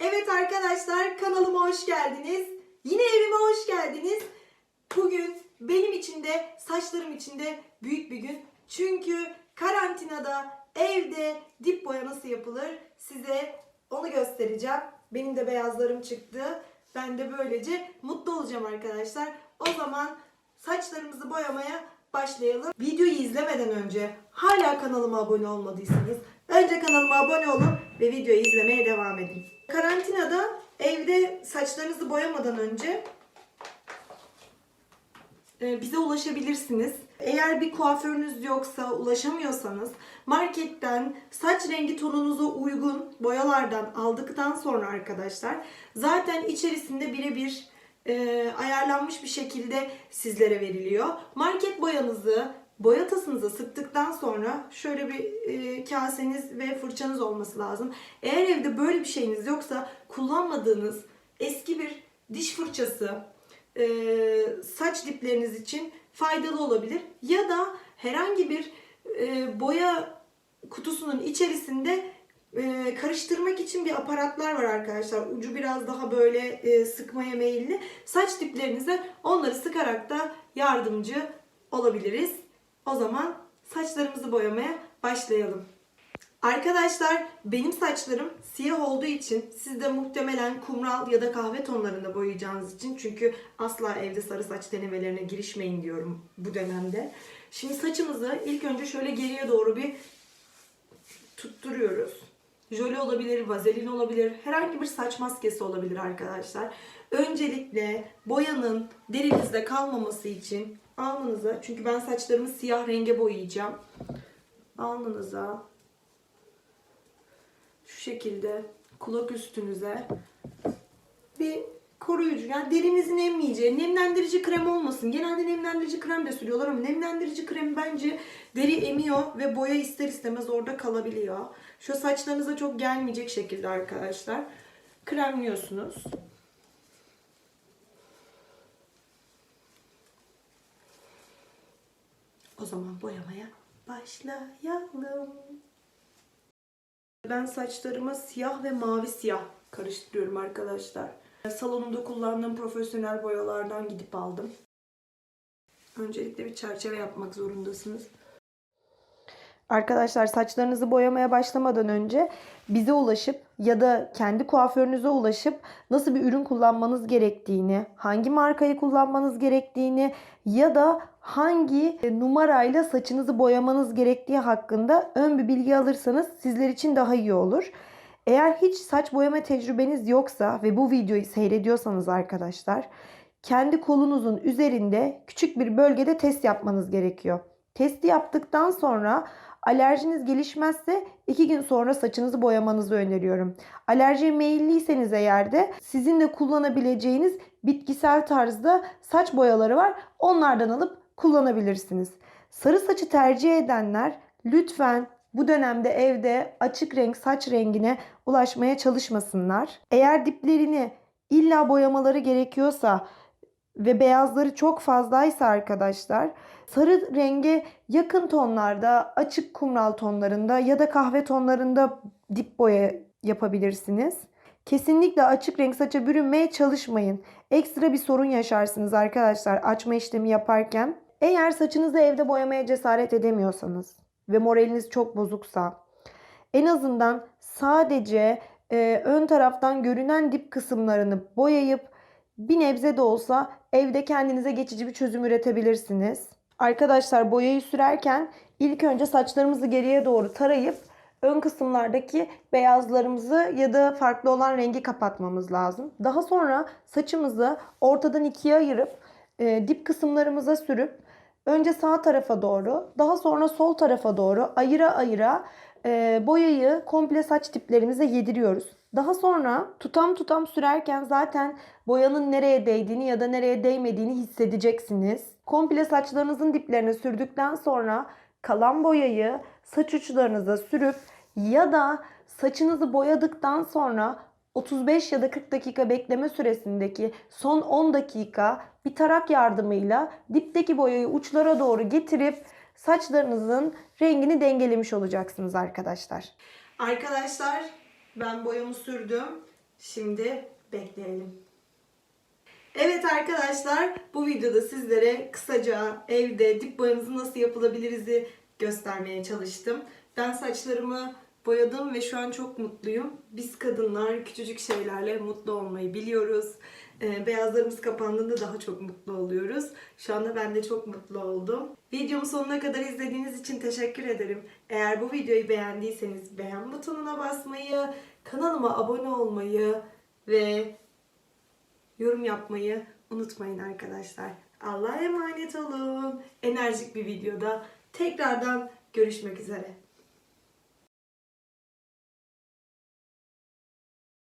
Evet arkadaşlar kanalıma hoş geldiniz. Yine evime hoş geldiniz. Bugün benim için de saçlarım için de büyük bir gün. Çünkü karantinada evde dip boya nasıl yapılır size onu göstereceğim. Benim de beyazlarım çıktı. Ben de böylece mutlu olacağım arkadaşlar. O zaman saçlarımızı boyamaya başlayalım. Videoyu izlemeden önce hala kanalıma abone olmadıysanız önce kanalıma abone olun ve videoyu izlemeye devam edin. Karantinada evde saçlarınızı boyamadan önce e, bize ulaşabilirsiniz. Eğer bir kuaförünüz yoksa ulaşamıyorsanız marketten saç rengi tonunuza uygun boyalardan aldıktan sonra arkadaşlar zaten içerisinde birebir e, ayarlanmış bir şekilde sizlere veriliyor. Market boyanızı boya tasınıza sıktıktan sonra şöyle bir e, kaseniz ve fırçanız olması lazım. Eğer evde böyle bir şeyiniz yoksa kullanmadığınız eski bir diş fırçası, e, saç dipleriniz için faydalı olabilir. Ya da herhangi bir e, boya kutusunun içerisinde e, karıştırmak için bir aparatlar var arkadaşlar. Ucu biraz daha böyle e, sıkmaya meyilli. Saç diplerinize onları sıkarak da yardımcı olabiliriz. O zaman saçlarımızı boyamaya başlayalım. Arkadaşlar benim saçlarım siyah olduğu için siz de muhtemelen kumral ya da kahve tonlarında boyayacağınız için çünkü asla evde sarı saç denemelerine girişmeyin diyorum bu dönemde. Şimdi saçımızı ilk önce şöyle geriye doğru bir tutturuyoruz. Jöle olabilir, vazelin olabilir, herhangi bir saç maskesi olabilir arkadaşlar. Öncelikle boyanın derinizde kalmaması için alnınıza, çünkü ben saçlarımı siyah renge boyayacağım. Alnınıza şu şekilde kulak üstünüze bir koruyucu yani derinizin emmeyeceği nemlendirici krem olmasın. Genelde nemlendirici krem de sürüyorlar ama nemlendirici krem bence deri emiyor ve boya ister istemez orada kalabiliyor. Şu saçlarınıza çok gelmeyecek şekilde arkadaşlar kremliyorsunuz. Zaman boyamaya başlayalım. Ben saçlarıma siyah ve mavi siyah karıştırıyorum arkadaşlar. Salonumda kullandığım profesyonel boyalardan gidip aldım. Öncelikle bir çerçeve yapmak zorundasınız. Arkadaşlar saçlarınızı boyamaya başlamadan önce bize ulaşıp ya da kendi kuaförünüze ulaşıp nasıl bir ürün kullanmanız gerektiğini, hangi markayı kullanmanız gerektiğini ya da hangi numarayla saçınızı boyamanız gerektiği hakkında ön bir bilgi alırsanız sizler için daha iyi olur. Eğer hiç saç boyama tecrübeniz yoksa ve bu videoyu seyrediyorsanız arkadaşlar kendi kolunuzun üzerinde küçük bir bölgede test yapmanız gerekiyor. Testi yaptıktan sonra alerjiniz gelişmezse 2 gün sonra saçınızı boyamanızı öneriyorum. Alerjiye meyilliyseniz eğer de sizin de kullanabileceğiniz bitkisel tarzda saç boyaları var. Onlardan alıp kullanabilirsiniz. Sarı saçı tercih edenler lütfen bu dönemde evde açık renk saç rengine ulaşmaya çalışmasınlar. Eğer diplerini illa boyamaları gerekiyorsa ve beyazları çok fazlaysa arkadaşlar sarı renge yakın tonlarda açık kumral tonlarında ya da kahve tonlarında dip boya yapabilirsiniz. Kesinlikle açık renk saça bürünmeye çalışmayın. Ekstra bir sorun yaşarsınız arkadaşlar açma işlemi yaparken. Eğer saçınızı evde boyamaya cesaret edemiyorsanız ve moraliniz çok bozuksa en azından sadece e, ön taraftan görünen dip kısımlarını boyayıp bir nebze de olsa evde kendinize geçici bir çözüm üretebilirsiniz. Arkadaşlar boyayı sürerken ilk önce saçlarımızı geriye doğru tarayıp ön kısımlardaki beyazlarımızı ya da farklı olan rengi kapatmamız lazım. Daha sonra saçımızı ortadan ikiye ayırıp e, dip kısımlarımıza sürüp önce sağ tarafa doğru daha sonra sol tarafa doğru ayıra ayıra e, boyayı komple saç diplerimize yediriyoruz. Daha sonra tutam tutam sürerken zaten boyanın nereye değdiğini ya da nereye değmediğini hissedeceksiniz. Komple saçlarınızın diplerine sürdükten sonra kalan boyayı saç uçlarınıza sürüp ya da saçınızı boyadıktan sonra 35 ya da 40 dakika bekleme süresindeki son 10 dakika bir tarak yardımıyla dipteki boyayı uçlara doğru getirip saçlarınızın rengini dengelemiş olacaksınız arkadaşlar. Arkadaşlar ben boyamı sürdüm. Şimdi bekleyelim. Evet arkadaşlar bu videoda sizlere kısaca evde dip boyamızı nasıl yapılabiliriz'i göstermeye çalıştım. Ben saçlarımı boyadım ve şu an çok mutluyum. Biz kadınlar küçücük şeylerle mutlu olmayı biliyoruz. Ee, beyazlarımız kapandığında daha çok mutlu oluyoruz. Şu anda ben de çok mutlu oldum. Videomu sonuna kadar izlediğiniz için teşekkür ederim. Eğer bu videoyu beğendiyseniz beğen butonuna basmayı, kanalıma abone olmayı ve yorum yapmayı unutmayın arkadaşlar. Allah'a emanet olun. Enerjik bir videoda tekrardan görüşmek üzere.